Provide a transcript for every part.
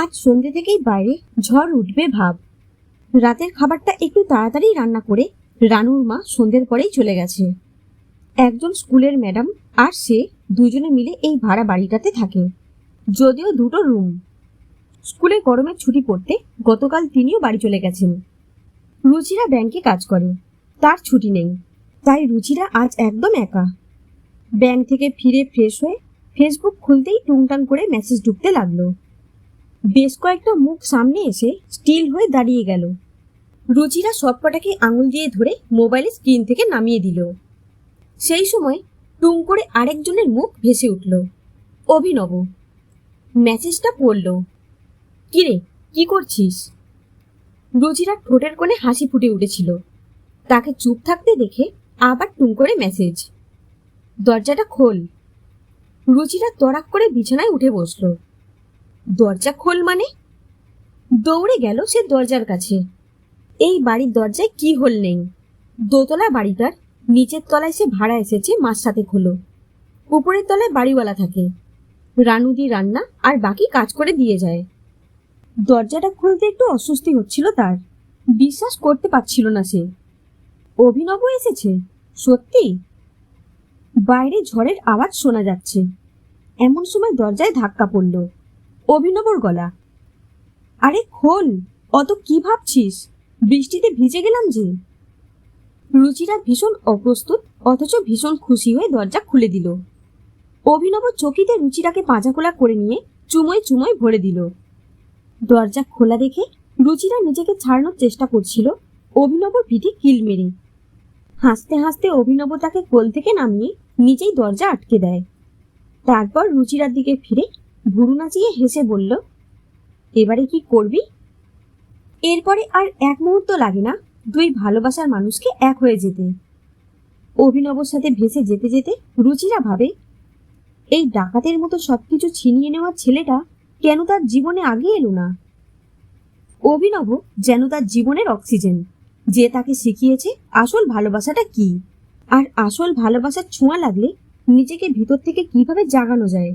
আজ সন্ধ্যে থেকেই বাইরে ঝড় উঠবে ভাব। রাতের খাবারটা একটু তাড়াতাড়ি রান্না করে রানুর মা সন্ধ্যের পরেই চলে গেছে। একজন স্কুলের ম্যাডাম আর সে দুজনে মিলে এই ভাড়া বাড়িটাতে থাকে, যদিও দুটো রুম। স্কুলে গরমের ছুটি পড়তে গতকাল তিনিও বাড়ি চলে গেছেন। রুচিরা ব্যাংকে কাজ করে, তার ছুটি নেই, তাই রুচিরা আজ একদম একা। ব্যাংক থেকে ফিরে ফ্রেশ হয়ে ফেসবুক খুলতেই টুংটাং করে মেসেজ ঢুকতে লাগল। বেশ কয়েকটা মুখ সামনে এসে স্টিল হয়ে দাঁড়িয়ে গেল। রুচিরা সবকটাকে আঙুল দিয়ে ধরে মোবাইলের স্ক্রিন থেকে নামিয়ে দিল। সেই সময় টুং করে আরেকজনের মুখ ভেসে উঠল। অভিনব। মেসেজটা পড়ল কিরে কি করছিস? রুচিরা ঠোঁটের কোণে হাসি ফুটে উঠেছিল। তাকে চুপ থাকতে দেখে আবার টুং করে মেসেজ। দরজাটা খোল। রুচিরা তড়াক করে বিছানায় উঠে বসল। দরজা খোল মানে? দৌড়ে গেল সে দরজার কাছে। এই বাড়ির দরজায় কি হোল নেই? দোতলা বাড়িটার নিচের তলায় সে ভাড়া এসেছে মার সাথে খোলো উপরের তলায় বাড়িওয়ালা থাকে। রানুদি রান্না আর বাকি কাজ করে দিয়ে যায়। দরজাটা খুলতে একটু অস্বস্তি হচ্ছিল তার। বিশ্বাস করতে পারছিল না সে। অভিনব এসেছে? সত্যি? বাইরে ঝড়ের আওয়াজ শোনা যাচ্ছে। এমন সময় দরজায় ধাক্কা পড়ল। অভিনবর গলা। আরে খোল, অত কি ভাবছিস? বৃষ্টিতে ভিজে গেলাম যে। রুচিরা ভীষণ অপ্রস্তুত, অথচ ভীষণ খুশি হয়ে দরজা খুলে দিল। অভিনব চকিতে রুচিরাকে পাঁজাকোলা করে নিয়ে চুমোয় চুমোয় ভরে দিল। দরজা খোলা দেখে রুচিরা নিজেকে ছাড়ানোর চেষ্টা করছিল অভিনবর পিঠে কিল মেরে। হাসতে হাসতে অভিনব তাকে কোল থেকে নামিয়ে নিজেই দরজা আটকে দেয়। তারপর রুচিরার দিকে ফিরে ভুরু নাচিয়ে হেসে বলল, এবারে কি করবি? এরপরে আর এক মুহূর্ত লাগে না দুই ভালোবাসার মানুষকে এক হয়ে যেতে। অভিনবর সাথে ভেসে যেতে যেতে রুচিরা ভাবে, এই ডাকাতের মতো সবকিছু ছিনিয়ে নেওয়ার ছেলেটা কেন তার জীবনে আগে এলো না? অভিনব, যেন তার জীবনের অক্সিজেন, যে তাকে শিখিয়েছে আসল ভালোবাসাটা কি? আর আসল ভালোবাসার ছোঁয়া লাগলে নিজেকে ভিতর থেকে কীভাবে জাগানো যায়?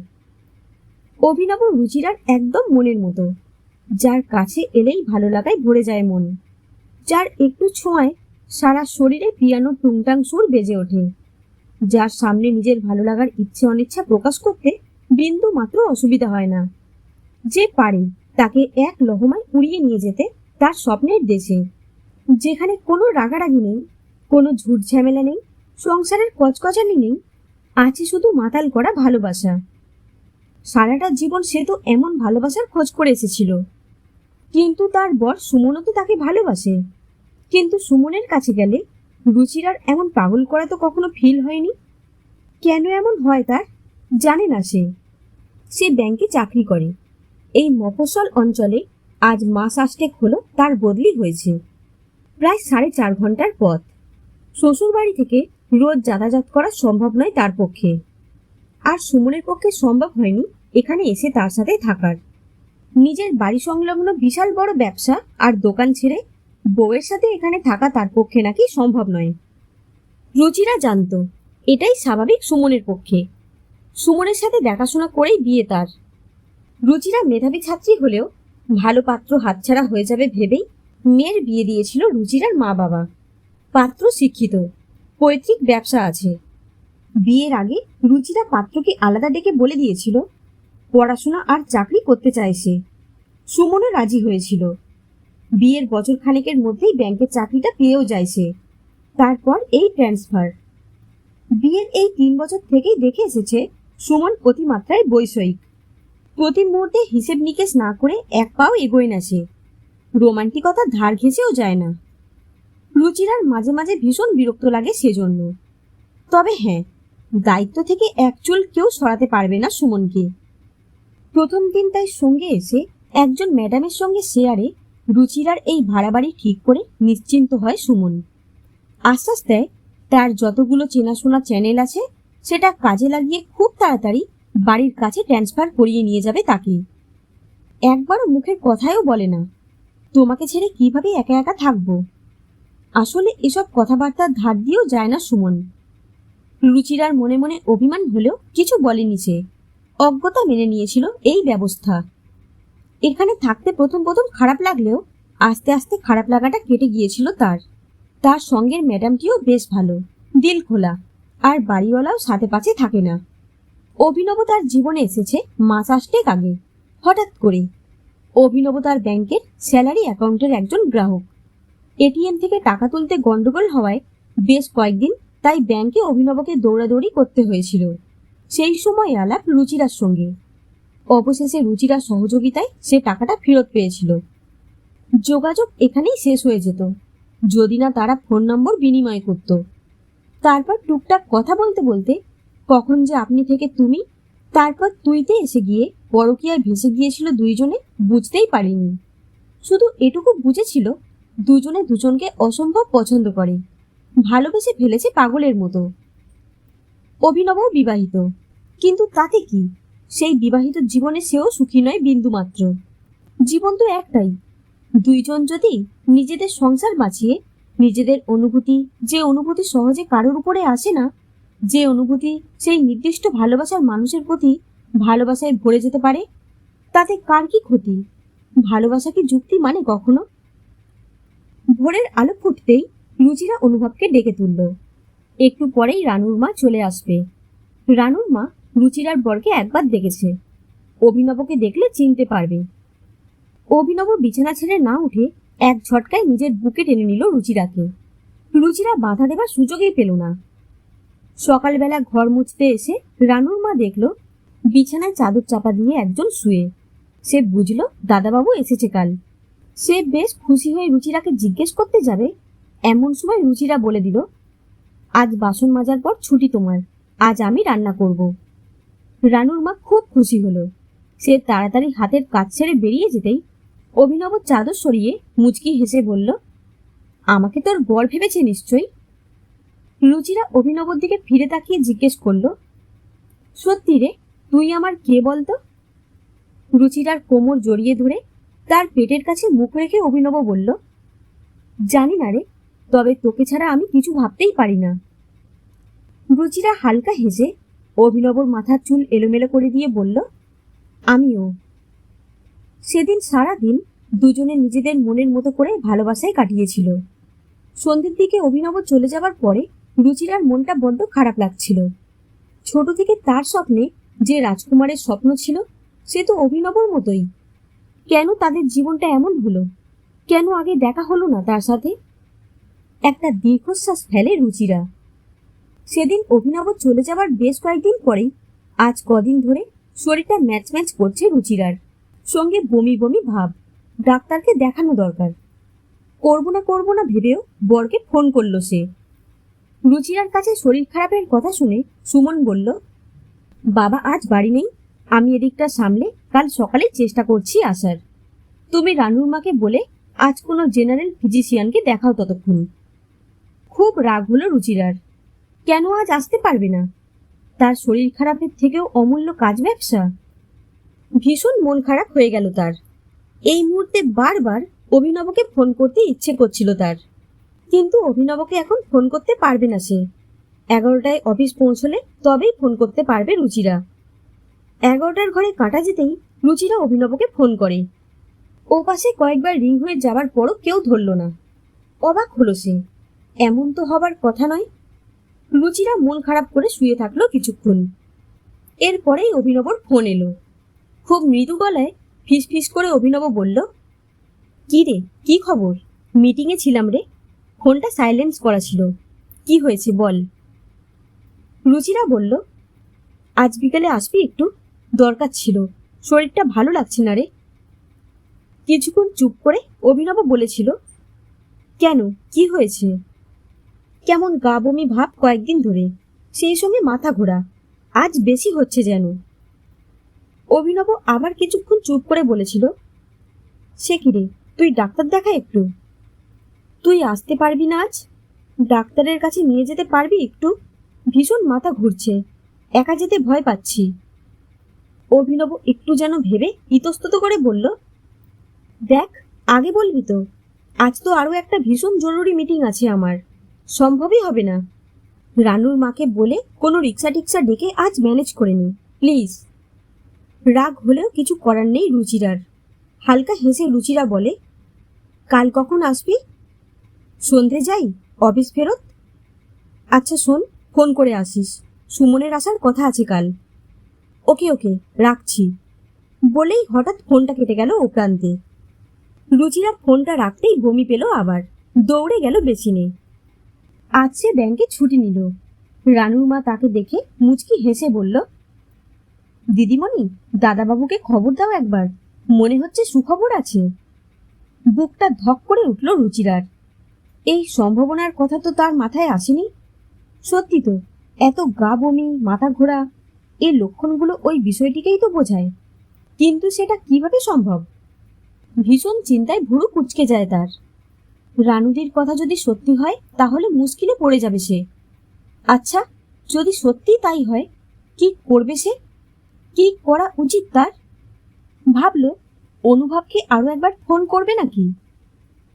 অভিনব রুচিরার একদম মনের মতো। যার কাছে এলেই ভালো লাগায় ভরে যায় মন। যার একটু ছোঁয়ায় সারা শরীরে পিয়ানো টুংটাং সুর বেজে ওঠে। যার সামনে নিজের ভালো লাগার ইচ্ছে অনিচ্ছা প্রকাশ করতে বিন্দু মাত্র অসুবিধা হয় না। যে পারে তাকে এক লহমায় উড়িয়ে নিয়ে যেতে তার স্বপ্নের দেশে। যেখানে কোনো রাগারাগি নেই, কোনো ঝুট ঝামেলা নেই, সংসারের কচকচানি নেই, আছে শুধু মাতাল করা ভালোবাসা। সারাটা জীবন সে তো এমন ভালোবাসার খোঁজ করে এসেছিল। কিন্তু তার বর সুমনও তো তাকে ভালোবাসে। কিন্তু সুমনের কাছে গেলে রুচিরার এমন পাগল করা তো কখনো ফিল হয়নি। কেন এমন হয় তার? জানে না সে। সে ব্যাংকে চাকরি করে। এই মফস্বল অঞ্চলে আজ মাস আষ্টেক হলো তার বদলি হয়েছে। প্রায় সাড়ে চার ঘণ্টার পথ। শ্বশুর বাড়ি থেকে রোজ যাতায়াত করা সম্ভব নয় তার পক্ষে। আর সুমনের পক্ষে সম্ভব হয়নি এখানে এসে তার সাথে থাকার। নিজের বাড়ি সংলগ্ন বিশাল বড় ব্যবসা আর দোকান ছেড়ে বউয়ের সাথে এখানে থাকা তার পক্ষে নাকি সম্ভব নয়। রুচিরা জানতো, এটাই স্বাভাবিক সুমনের পক্ষে। সুমনের সাথে দেখাশোনা করেই বিয়ে তার। রুচিরা মেধাবী ছাত্রী হলেও ভালো পাত্র হাতছাড়া হয়ে যাবে ভেবেই মেয়ের বিয়ে দিয়েছিল রুচিরার মা বাবা পাত্র শিক্ষিত, পৈতৃক ব্যবসা আছে। বিয়ের আগে রুচিরা পাত্রকে আলাদা ডেকে বলে দিয়েছিল, পড়াশোনা আর চাকরি করতে চায় সে। সুমনও রাজি হয়েছিল। বিয়ের বছর খানেকের মধ্যেই ব্যাংকের চাকরিটা পেয়েও যায় সে। তারপর এই ট্রান্সফার। বিয়ের এই তিন বছর থেকেই দেখে এসেছে সুমন অতিমাত্রায় বৈষয়িক। প্রতি মুহূর্তে হিসেব নিকেশ না করে এক পাও এগোয় না সে। রোমান্টিকতার ধার ঘেঁষেও যায় না। রুচিরার মাঝে মাঝে ভীষণ বিরক্ত লাগে সেজন্য। তবে হ্যাঁ দায়িত্ব থেকে এক চুল কেউ সরাতে পারবে না সুমনকে। প্রথম দিন তাই সঙ্গে এসে একজন ম্যাডামের সঙ্গে শেয়ারে রুচিরার এই ভাড়া বাড়ি ঠিক করে নিশ্চিন্ত হয় সুমন। আশ্বাস দেয়, তার যতগুলো চেনাশোনা চ্যানেল আছে, সেটা কাজে লাগিয়ে খুব তাড়াতাড়ি বাড়ির কাছে ট্রান্সফার করিয়ে নিয়ে যাবে তাকে। একবারও মুখের কথায়ও বলে না, তোমাকে ছেড়ে কীভাবে একা একা থাকব? আসলে এসব কথাবার্তার ধার দিয়েও যায় না সুমন। রুচিরার মনে মনে অভিমান হলেও কিছু বলেনি সে। অজ্ঞতা মেনে নিয়েছিল এই ব্যবস্থা। এখানে থাকতে প্রথম প্রথম খারাপ লাগলেও আস্তে আস্তে খারাপ লাগাটা কেটে গিয়েছিল তার। তার সঙ্গের ম্যাডামটিও বেশ ভালো, দিল খোলা, আর বাড়িওয়ালাও সাথে পাশে থাকে না। অভিনব তার জীবনে এসেছে মাস আষ্টেক আগে, হঠাৎ করে। অভিনব তার ব্যাংকের স্যালারি অ্যাকাউন্টের একজন গ্রাহক। এটিএম থেকে টাকা তুলতে গন্ডগোল হওয়ায় বেশ কয়েকদিন তাই ব্যাংকে অভিনবকে দৌড়াদৌড়ি করতে হয়েছিল। সেই সময় আলাপ রুচিরার সঙ্গে। অবশেষে রুচিরার সহযোগিতায় সে টাকাটা ফেরত পেয়েছিল। যোগাযোগ এখানেই শেষ হয়ে যেত। যদি না তারা ফোন নম্বর বিনিময় করত। তারপর টুকটাক কথা বলতে বলতে, কখন যে আপনি থেকে তুমি? তারপর তুইতে এসে গিয়ে পরকীয়ায় ভেসে গিয়েছিল দুইজনে বুঝতেই পারিনি। শুধু এটুকু বুঝেছিল, দুজনে দুজনকে অসম্ভব পছন্দ করে। ভালোবেসে ফেলেছে পাগলের মতো। অভিনবও বিবাহিত। কিন্তু তাতে কি? সেই বিবাহিত জীবনে সেও সুখী নয় বিন্দুমাত্র। জীবন তো একটাই। দুইজন যদি নিজেদের সংসার বাঁচিয়ে, নিজেদের অনুভূতি, যে অনুভূতি সহজে কারোর উপরে আসে না, যে অনুভূতি সেই নির্দিষ্ট ভালোবাসার মানুষের প্রতি ভালোবাসায় ভরে যেতে পারে, তাতে কার কি ক্ষতি? ভালোবাসা কি যুক্তি মানে কখনো? ভোরের আলো ফুটতেই রুচিরা অনুভবকে ডেকে তুলল। একটু পরেই রানুর মা চলে আসবে। রানুর মা রুচিরার বরকে একবার দেখেছে। অভিনবকে দেখলে চিনতে পারবে। অভিনব বিছানা ছেড়ে না উঠে এক ঝটকায় নিজের বুকে টেনে নিল রুচিরাকে। রুচিরা বাধা দেবার সুযোগই পেল না। সকালবেলা ঘর মুছতে এসে রানুর মা দেখল, বিছানায় চাদর চাপা দিয়ে একজন শুয়ে। সে বুঝল, দাদাবাবু এসেছে কাল। সে বেশ খুশি হয়ে রুচিরাকে জিজ্ঞেস করতে যাবে এমন সময় রুচিরা বলে দিল, আজ বাসন মাজার পর ছুটি তোমার, আজ আমি রান্না করব। রানুর মা খুব খুশি হলো। সে তাড়াতাড়ি হাতের কাজ ছেড়ে বেরিয়ে যেতেই অভিনব চাদর সরিয়ে মুচকি হেসে বলল, আমাকে তোর বর ভেবেছে নিশ্চয়ই? রুচিরা অভিনবর দিকে ফিরে তাকিয়ে জিজ্ঞেস করল, সত্যি রে, তুই আমার কে বলতো? রুচিরার কোমর জড়িয়ে ধরে তার পেটের কাছে মুখ রেখে অভিনব বলল, জানি না রে তবে তোকে ছাড়া আমি কিছু ভাবতেই পারি না। রুচিরা হালকা হেসে অভিনবর মাথার চুল এলোমেলো করে দিয়ে বলল, আমিও। সেদিন সারা দিন দুজনে নিজেদের মনের মতো করে ভালোবাসায় কাটিয়েছিল। সন্ধ্যের দিকে অভিনব চলে যাবার পরে রুচিরার মনটা বড্ড খারাপ লাগছিল। ছোট থেকে তার স্বপ্নে যে রাজকুমারের স্বপ্ন ছিল, সে তো অভিনবর মতোই। কেন তাদের জীবনটা এমন হলো? কেন আগে দেখা হলো না তার সাথে? একটা দীর্ঘশ্বাস ফেলে রুচিরা। সেদিন অভিনব চলে যাবার বেশ কয়েকদিন পরেই, আজ কদিন ধরে শরীরটা ম্যাচ ম্যাচ করছে রুচিরার। সঙ্গে বমি বমি ভাব, ডাক্তারকে দেখানো দরকার। করব না করব না ভেবেও বরকে ফোন করল সে। রুচিরার কাছে শরীর খারাপের কথা শুনে সুমন বলল, বাবা, আজ বাড়ি নেই। আমি এদিকটা সামলে কাল সকালে চেষ্টা করছি আসার। তুমি রানুর মাকে বলে আজ কোনো জেনারেল ফিজিশিয়ানকে দেখাও ততক্ষণ। খুব রাগ হলো রুচিরার। কেন আজ আসতে পারবে না? তার শরীর খারাপের থেকেও অমূল্য কাজ ব্যবসা। ভীষণ মন খারাপ হয়ে গেল তার। এই মুহূর্তে বারবার অভিনবকে ফোন করতে ইচ্ছে করছিল তার। কিন্তু অভিনবকে এখন ফোন করতে পারবে না সে। এগারোটায় অফিস পৌঁছলে তবেই ফোন করতে পারবে রুচিরা। এগারোটার ঘরে কাটা যেতেই রুচিরা অভিনবকে ফোন করে। ও পাশে কয়েকবার রিং হয়ে যাবার পরও কেউ ধরল না। অবাক হলো সে। এমন তো হবার কথা নয়। রুচিরা মন খারাপ করে শুয়ে থাকল কিছুক্ষণ। এরপরেই অভিনবর ফোন এলো। খুব মৃদু গলায় ফিস ফিস করে অভিনব বলল, কি রে, কি খবর? মিটিংয়ে ছিলাম রে। ফোনটা সাইলেন্স করা ছিল। কি হয়েছে বল? রুচিরা বলল, আজ বিকালে আসবি একটু? দরকার ছিল। শরীরটা ভালো লাগছে না রে। কিছুক্ষণ চুপ করে অভিনব বলেছিল, কেন? কি হয়েছে? কেমন গা বমি ভাব কয়েকদিন ধরে সেই সঙ্গে মাথা ঘোরা। আজ বেশি হচ্ছে যেন। অভিনব আবার কিছুক্ষণ চুপ করে বলেছিল, সে কি রে, তুই ডাক্তার দেখা একটু? তুই আসতে পারবি না আজ? ডাক্তারের কাছে নিয়ে যেতে পারবি একটু? ভীষণ মাথা ঘুরছে, একা যেতে ভয় পাচ্ছি। অভিনব একটু যেন ভেবে ইতস্তত করে বলল, দেখ, আগে বলবি তো, আজ তো আরও একটা ভীষণ জরুরি মিটিং আছে আমার। সম্ভবই হবে না। রানুর মাকে বলে কোনো রিক্সা টিক্সা ডেকে আজ ম্যানেজ করে নি প্লিজ। রাগ হলেও কিছু করার নেই রুচিরার। হালকা হেসে রুচিরা বলে, কাল কখন আসবি? সন্ধে যাই। অফিস ফেরত? আচ্ছা শোন, ফোন করে আসিস। সুমনের আসার কথা আছে কাল। ওকে ওকে, রাখছি। বলেই হঠাৎ ফোনটা কেটে গেল ও প্রান্তে রুচিরা ফোনটা রাখতেই বমি পেল আবার। দৌড়ে গেল বেসিনে। আজ সে ব্যাংকে ছুটি নিল। রানুর মা তাকে দেখে মুচকি হেসে বলল, দিদিমণি, দাদাবাবুকে খবর দাও একবার। মনে হচ্ছে সুখবর আছে। বুকটা ধক করে উঠল রুচিরার। এই সম্ভাবনার কথা তো তার মাথায় আসেনি। সত্যি তো, এত গা বমি, মাথা ঘোরা এই লক্ষণগুলো ওই বিষয়টিকেই তো বোঝায়। কিন্তু সেটা কীভাবে সম্ভব? ভীষণ চিন্তায় ভুরু কুচকে যায় তার। রানুদির কথা যদি সত্যি হয়, তাহলে মুশকিলে পড়ে যাবে সে। আচ্ছা যদি সত্যি তাই হয়, কি করবে সে? কি করা উচিত তার? ভাবলো, অনুভবকে আরও একবার ফোন করবে নাকি?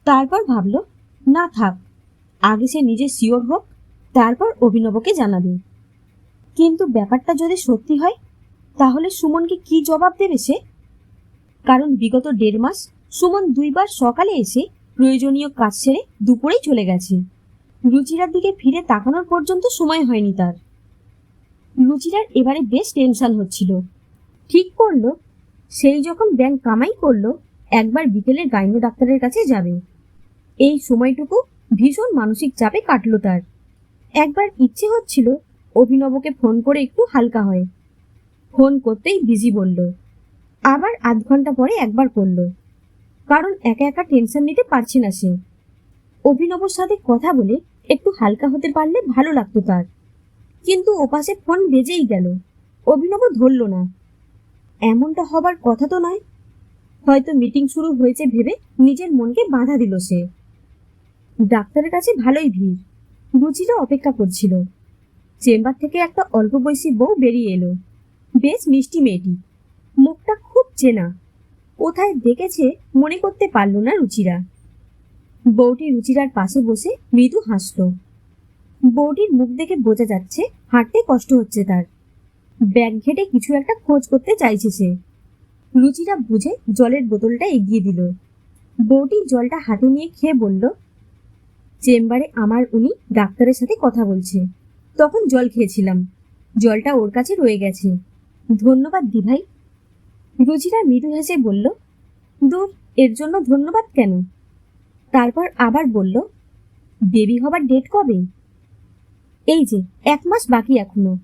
তারপর ভাবলো, না থাক, আগে সে নিজে শিওর হোক, তারপর অভিনবকে জানাবে। কিন্তু ব্যাপারটা যদি সত্যি হয়, তাহলে সুমনকে কি জবাব দেবে সে? কারণ বিগত দেড় মাস সুমন দুইবার সকালে এসে প্রয়োজনীয় কাজ সেরে দুপুরেই চলে গেছে। রুচিরার দিকে ফিরে তাকানোর পর্যন্ত সময় হয়নি তার। রুচিরার এবারে বেশ টেনশন হচ্ছিল। ঠিক করল, সেই যখন ব্যাংক কামাই করল, একবার বিকেলে গাইনো ডাক্তারের কাছে যাবে। এই সময়টুকু ভীষণ মানসিক চাপে কাটলো তার। একবার ইচ্ছে হচ্ছিল অভিনবকে ফোন করে একটু হালকা হয়। ফোন করতেই বিজি বলল। আবার আধ ঘণ্টা পরে একবার করল। কারণ একা একা টেনশন নিতে পারছে না সে। অভিনবর সাথে কথা বলে একটু হালকা হতে পারলে ভালো লাগতো তার। কিন্তু ওপাশে ফোন বেজেই গেল। অভিনব ধরল না। এমনটা হবার কথা তো নয়। হয়তো মিটিং শুরু হয়েছে ভেবে নিজের মনকে বাধা দিল সে। ডাক্তারের কাছে ভালোই ভিড়। রুচিরা অপেক্ষা করছিল। চেম্বার থেকে একটা অল্প বয়সী বউ বেরিয়ে এলো। বেশ মিষ্টি মেয়েটি। মুখটা খুব চেনা। কোথায় দেখেছে মনে করতে পারল না রুচিরা। বউটি রুচিরার পাশে বসে মৃদু হাসল। বউটির মুখ দেখে বোঝা যাচ্ছে হাঁটতে কষ্ট হচ্ছে তার। ব্যাগ ঘেটে কিছু একটা খোঁজ করতে চাইছে সে। রুচিরা বুঝে জলের বোতলটা এগিয়ে দিল। বউটি জলটা হাতে নিয়ে খেয়ে বলল, চেম্বারে আমার উনি ডাক্তারের সাথে কথা বলছে। তখন জল খেয়েছিলাম। জলটা ওর কাছে রয়ে গেছে। ধন্যবাদ দিভাই। রুচিরা মৃদু হেসে বলল, দূর, এর জন্য ধন্যবাদ কেন? তারপর আবার বলল বেবি হবার ডেট কবে? এই যে, এক মাস বাকি এখনও।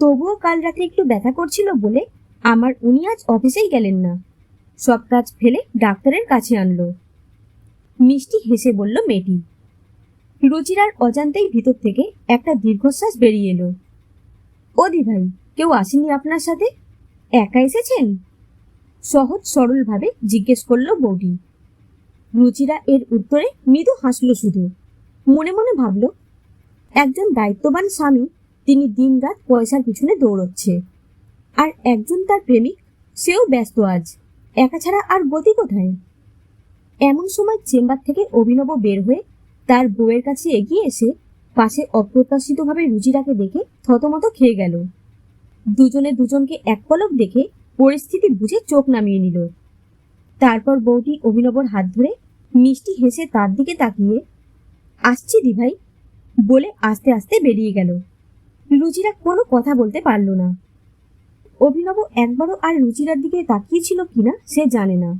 তবুও কাল রাতে একটু ব্যথা করছিল বলে আমার উনি আজ অফিসেই গেলেন না। সব কাজ ফেলে ডাক্তারের কাছে আনলো। মিষ্টি হেসে বলল মেয়েটি। রুচিরার অজান্তেই ভিতর থেকে একটা দীর্ঘশ্বাস বেরিয়ে এলো। ও দি ভাই, কেউ আসেনি আপনার সাথে? একা এসেছেন? সহজ সরলভাবে জিজ্ঞেস করল বৌদি। রুচিরা এর উত্তরে মৃদু হাসল শুধু। মনে মনে ভাবল, একজন দায়িত্ববান স্বামী, তিনি দিনরাত পয়সার পিছনে দৌড়চ্ছে। আর একজন তার প্রেমিক, সেও ব্যস্ত আজ। একা ছাড়া আর গতি কোথায়? এমন সময় চেম্বার থেকে অভিনব বের হয়ে তার বউয়ের কাছে এগিয়ে এসে পাশে অপ্রত্যাশিতভাবে রুচিরাকে দেখে থতমত খেয়ে গেল। দুজনে দুজনকে এক পলক দেখে পরিস্থিতি বুঝে চোখ নামিয়ে নিল। তারপর বউটি অভিনবর হাত ধরে মিষ্টি হেসে তার দিকে তাকিয়ে, আসছি দিভাই, বলে আস্তে আস্তে বেরিয়ে গেল। রুচিরা কোনো কথা বলতে পারল না। অভিনব একবারও আর রুচিরার দিকে তাকিয়েছিল কিনা সে জানে না।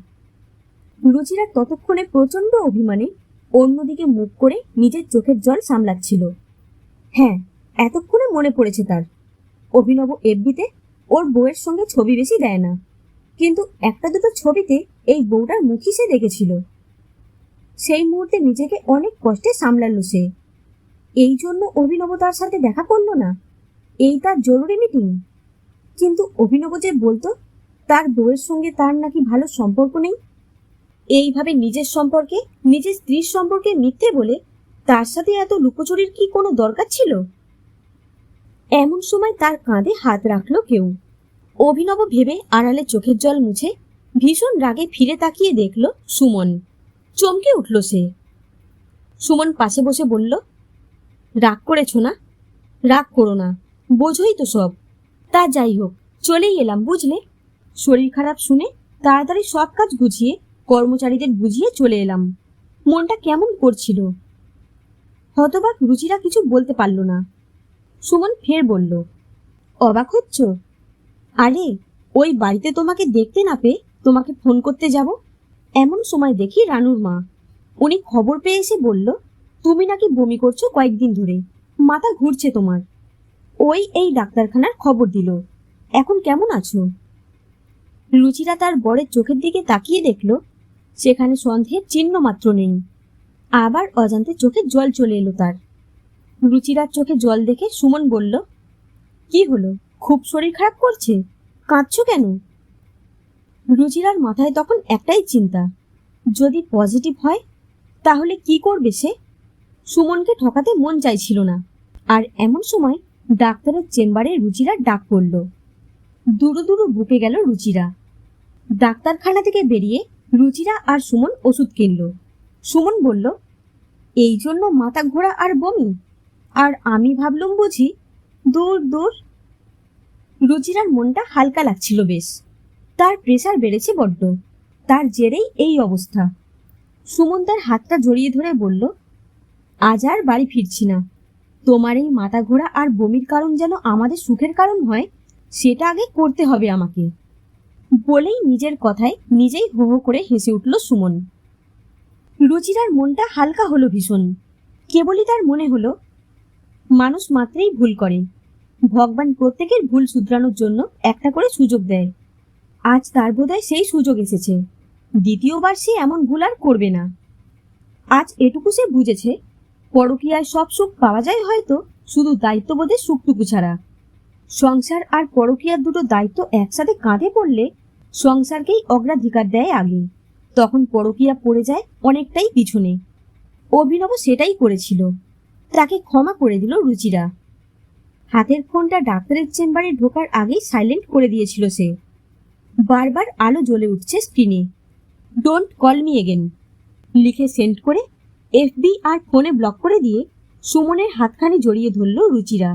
রুচিরা ততক্ষণে প্রচণ্ড অভিমানে অন্যদিকে মুখ করে নিজের চোখের জল সামলাচ্ছিল। হ্যাঁ এতক্ষণে মনে পড়েছে তার, অভিনব এফবিতে ওর বউয়ের সঙ্গে ছবি বেশি দেয় না। কিন্তু একটা দুটো ছবিতে এই বউটার মুখই সে দেখেছিল। সেই মুহূর্তে নিজেকে অনেক কষ্টে সামলালো সে। এই জন্য অভিনব তার সাথে দেখা করল না। এই তার জরুরি মিটিং। কিন্তু অভিনব যে বলতো, তার বউয়ের সঙ্গে তার নাকি ভালো সম্পর্ক নেই। এইভাবে নিজের সম্পর্কে, নিজের স্ত্রীর সম্পর্কে মিথ্যে বলে তার সাথে এত লুকোচুরির কি কোনো দরকার ছিল? এমন সময় তার কাঁধে হাত রাখল কেউ। অভিনব ভেবে আড়ালে চোখের জল মুছে ভীষণ রাগে ফিরে তাকিয়ে দেখল সুমন। চমকে উঠল সে। সুমন পাশে বসে বলল, রাগ করেছ না? রাগ করো না, বোঝোই তো সব। তা যাই হোক, চলেই এলাম, বুঝলে? শরীর খারাপ শুনে তাড়াতাড়ি সব কাজ গুছিয়ে কর্মচারীদের বুঝিয়ে চলে এলাম। মনটা কেমন করছিল? হতবাক রুচিরা কিছু বলতে পারল না। সুমন ফের বলল, অবাক হচ্ছ? আরে, ওই বাড়িতে তোমাকে দেখতে না পেয়ে তোমাকে ফোন করতে যাব? এমন সময় দেখি রানুর মা। উনি খবর পেয়ে এসে বলল, তুমি নাকি বমি করছ কয়েকদিন ধরে। মাথা ঘুরছে তোমার। ওই এই ডাক্তারখানার খবর দিল। এখন কেমন আছো? রুচিরা তার বরের চোখের দিকে তাকিয়ে দেখল, সেখানে সন্দেহের চিহ্ন মাত্র নেই। আবার অজান্তে চোখে জল চলে এলো তার। রুচিরার চোখে জল দেখে সুমন বলল, কি হলো? খুব শরীর খারাপ করছে? কাঁদছো কেন? রুচিরার মাথায় তখন একটাই চিন্তা, যদি পজিটিভ হয়, তাহলে কি করবে সে? সুমনকে ঠকাতে মন চাইছিল না, আর এমন সময় ডাক্তারের চেম্বারে রুচিরা ডাক পড়ল। দুরু দুরু বুকে গেল রুচিরা। ডাক্তারখানা থেকে বেরিয়ে রুচিরা আর সুমন ওষুধ কিনল। সুমন বলল, এই জন্য মাথা ঘোরা আর বমি? আর আমি ভাবলুম বুঝি দূর দূর। রুচিরার মনটা হালকা লাগছিল বেশ। তার প্রেশার বেড়েছে বড্ড। তার জেরেই এই অবস্থা। সুমন তার হাতটা জড়িয়ে ধরে বলল, আজ আর বাড়ি ফিরছি না। তোমার এই মাথা ঘোরা আর বমির কারণ যেন আমাদের সুখের কারণ হয়, সেটা আগে করতে হবে আমাকে। বলেই নিজের কথায় নিজেই হো হো করে হেসে উঠল সুমন। রুচিরার মনটা হালকা হলো ভীষণ। কেবলই তার মনে হলো মানুষ মাত্রেই ভুল করে। ভগবান প্রত্যেকের ভুল শুধরানোর জন্য একটা করে সুযোগ দেয়। আজ তার বোধহয় সেই সুযোগ এসেছে। দ্বিতীয়বার সে এমন ভুল আর করবে না। আজ এটুকু সে বুঝেছে, পরকীয়ায় সব সুখ পাওয়া যায় হয়তো, শুধু দায়িত্ববোধের সুখটুকু ছাড়া। সংসার আর পরকীয়ার দুটো দায়িত্ব একসাথে কাঁধে পড়লে সংসারকেই অগ্রাধিকার দেয় আগে। তখন পরকীয়া পড়ে যায় অনেকটাই পিছনে। অভিনব সেটাই করেছিল। তাকে ক্ষমা করে দিল রুচিরা। হাতের ফোনটা ডাক্তারের চেম্বারে ঢোকার আগেই সাইলেন্ট করে দিয়েছিল সে। বারবার আলো জ্বলে উঠছে স্ক্রিনে ডোন্ট কল মি এগেন লিখে সেন্ড করে এফবি আর ফোনে ব্লক করে দিয়ে সুমনের হাতখানি জড়িয়ে ধরল রুচিরা।